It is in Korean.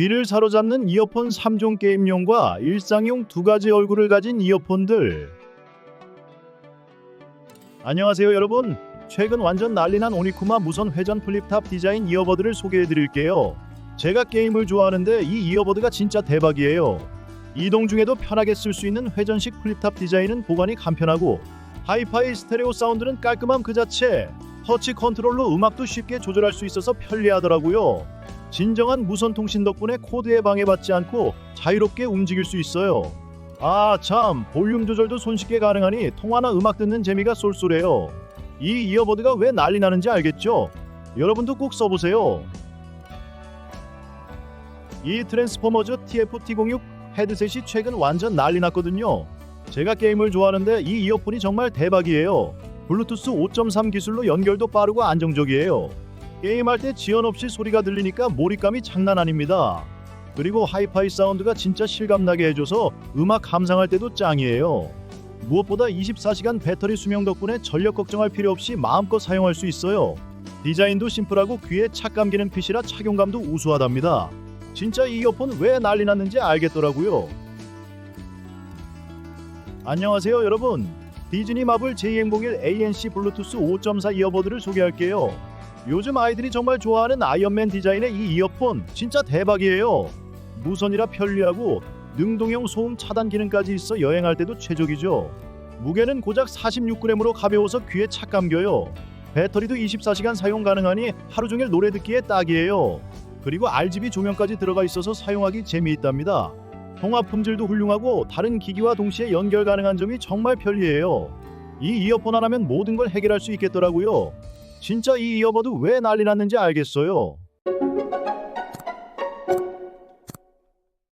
귀를 사로잡는 이어폰 3종 게임용과 일상용 두 가지 얼굴을 가진 이어폰들. 안녕하세요 여러분. 최근 완전 난리난 오니쿠마 무선 회전 플립탑 디자인 이어버드를 소개해 드릴게요. 제가 게임을 좋아하는데 이 이어버드가 진짜 대박이에요. 이동 중에도 편하게 쓸 수 있는 회전식 플립탑 디자인은 보관이 간편하고 하이파이 스테레오 사운드는 깔끔함 그 자체. 터치 컨트롤로 음악도 쉽게 조절할 수 있어서 편리하더라고요. 진정한 무선 통신 덕분에 코드에 방해받지 않고 자유롭게 움직일 수 있어요. 아, 참, 볼륨 조절도 손쉽게 가능하니 통화나 음악 듣는 재미가 쏠쏠해요. 이 이어버드가 왜 난리 나는지 알겠죠? 여러분도 꼭 써보세요. 이 트랜스포머즈 TF-T06 헤드셋이 최근 완전 난리 났거든요. 제가 게임을 좋아하는데 이 이어폰이 정말 대박이에요. 블루투스 5.3 기술로 연결도 빠르고 안정적이에요. 게임할 때 지연 없이 소리가 들리니까 몰입감이 장난 아닙니다. 그리고 하이파이 사운드가 진짜 실감나게 해줘서 음악 감상할 때도 짱이에요. 무엇보다 24시간 배터리 수명 덕분에 전력 걱정할 필요 없이 마음껏 사용할 수 있어요. 디자인도 심플하고 귀에 착 감기는 핏이라 착용감도 우수하답니다. 진짜 이 이어폰 왜 난리 났는지 알겠더라고요. 안녕하세요 여러분. 디즈니 마블 제201 ANC 블루투스 5.4 이어버드를 소개할게요. 요즘 아이들이 정말 좋아하는 아이언맨 디자인의 이 이어폰 진짜 대박이에요. 무선이라 편리하고 능동형 소음 차단 기능까지 있어 여행할 때도 최적이죠. 무게는 고작 46g으로 가벼워서 귀에 착 감겨요. 배터리도 24시간 사용 가능하니 하루 종일 노래 듣기에 딱이에요. 그리고 RGB 조명까지 들어가 있어서 사용하기 재미있답니다. 통화 품질도 훌륭하고 다른 기기와 동시에 연결 가능한 점이 정말 편리해요. 이 이어폰 하나면 모든 걸 해결할 수 있겠더라고요. 진짜 이 이어버드 왜 난리 났는지 알겠어요.